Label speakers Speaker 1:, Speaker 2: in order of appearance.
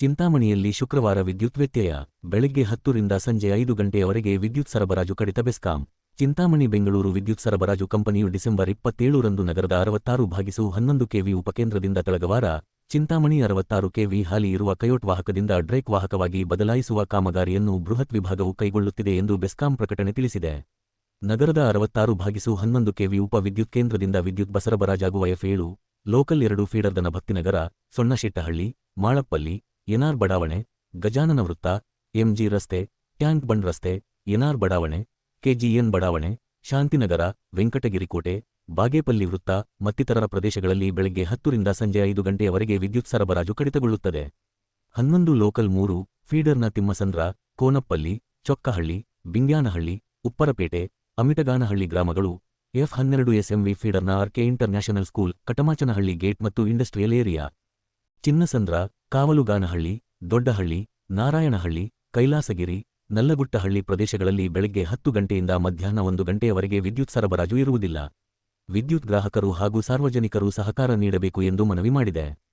Speaker 1: ಚಿಂತಾಮಣಿಯಲ್ಲಿ ಶುಕ್ರವಾರ ವಿದ್ಯುತ್ ವ್ಯತ್ಯಯ. ಬೆಳಗ್ಗೆ ಹತ್ತರಿಂದ ಸಂಜೆ ಐದು ಗಂಟೆಯವರೆಗೆ ವಿದ್ಯುತ್ ಸರಬರಾಜು ಕಡಿತ ಬೆಸ್ಕಾಂ. ಚಿಂತಾಮಣಿ ಬೆಂಗಳೂರು ವಿದ್ಯುತ್ ಸರಬರಾಜು ಕಂಪನಿಯು ಡಿಸೆಂಬರ್ ಇಪ್ಪತ್ತೇಳರಂದು ನಗರದ ಅರವತ್ತಾರು ಭಾಗಿಸು ಹನ್ನೊಂದು ಕೆವಿ ಉಪಕೇಂದ್ರದಿಂದ ತಳಗವಾರ ಚಿಂತಾಮಣಿ ಅರವತ್ತಾರು ಕೆವಿ ಹಾಲಿ ಇರುವ ಕಯೋಟ್ ವಾಹಕದಿಂದ ಡ್ರೇಕ್ ವಾಹಕವಾಗಿ ಬದಲಾಯಿಸುವ ಕಾಮಗಾರಿಯನ್ನು ಬೃಹತ್ ವಿಭಾಗವು ಕೈಗೊಳ್ಳುತ್ತಿದೆ ಎಂದು ಬೆಸ್ಕಾಂ ಪ್ರಕಟಣೆ ತಿಳಿಸಿದೆ. ನಗರದ ಅರವತ್ತಾರು ಭಾಗಿಸು ಹನ್ನೊಂದು ಕೆವಿ ಉಪ ವಿದ್ಯುತ್ ಕೇಂದ್ರದಿಂದ ವಿದ್ಯುತ್ ಬಸರಬರಾಜಾಗುವ ಎಫ್ ಏಳು, ಲೋಕಲ್ ಎರಡು ಫೀಡರ್ದನ ಭಕ್ತಿನಗರ ಸೊಣ್ಣಶೆಟ್ಟಹಳ್ಳಿ ಮಾಳಪ್ಪಲ್ಲಿ ಎನ್ಆರ್ ಬಡಾವಣೆ, ಗಜಾನನ ವೃತ್ತ, ಎಂಜಿ ರಸ್ತೆ, ಟ್ಯಾಂಕ್ ಬಂಡ್ ರಸ್ತೆ ಎನ್ಆರ್ ಬಡಾವಣೆ, ಕೆಜಿಎನ್ ಬಡಾವಣೆ, ಶಾಂತಿನಗರ, ವೆಂಕಟಗಿರಿಕೋಟೆ, ಬಾಗೇಪಲ್ಲಿ ವೃತ್ತ, ಮತ್ತಿತರರ ಪ್ರದೇಶಗಳಲ್ಲಿ ಬೆಳಗ್ಗೆ ಹತ್ತರಿಂದ ಸಂಜೆ ಐದು ಗಂಟೆಯವರೆಗೆ ವಿದ್ಯುತ್ ಸರಬರಾಜು ಕಡಿತಗೊಳ್ಳುತ್ತದೆ. ಹನ್ನೊಂದು ಲೋಕಲ್ ಮೂರು, ಫೀಡರ್ನ ತಿಮ್ಮಸಂದ್ರ, ಕೋನಪ್ಪಲ್ಲಿ, ಚೊಕ್ಕಹಳ್ಳಿ, ಬಿಂಗ್ಯಾನಹಳ್ಳಿ, ಉಪ್ಪರಪೇಟೆ, ಅಮಿಟಗಾನಹಳ್ಳಿ ಗ್ರಾಮಗಳು, ಎಫ್ ಹನ್ನೆರಡು SMV ಫೀಡರ್ನ RK international school, Katamachanahalli gate ಮತ್ತು ಇಂಡಸ್ಟ್ರಿಯಲ್ ಏರಿಯಾ. ಚಿನ್ನಸಂದ್ರ ಕಾವಲುಗಾನಹಳ್ಳಿ, ದೊಡ್ಡಹಳ್ಳಿ, ನಾರಾಯಣಹಳ್ಳಿ, ಕೈಲಾಸಗಿರಿ, ನಲ್ಲಗುಟ್ಟಹಳ್ಳಿ ಪ್ರದೇಶಗಳಲ್ಲಿ ಬೆಳಗ್ಗೆ ಹತ್ತು ಗಂಟೆಯಿಂದ ಮಧ್ಯಾಹ್ನ ಒಂದು ಗಂಟೆಯವರೆಗೆ ವಿದ್ಯುತ್ ಸರಬರಾಜು ಇರುವುದಿಲ್ಲ. ವಿದ್ಯುತ್ ಗ್ರಾಹಕರು ಹಾಗೂ ಸಾರ್ವಜನಿಕರು ಸಹಕಾರ ನೀಡಬೇಕು ಎಂದು ಮನವಿ ಮಾಡಿದೆ.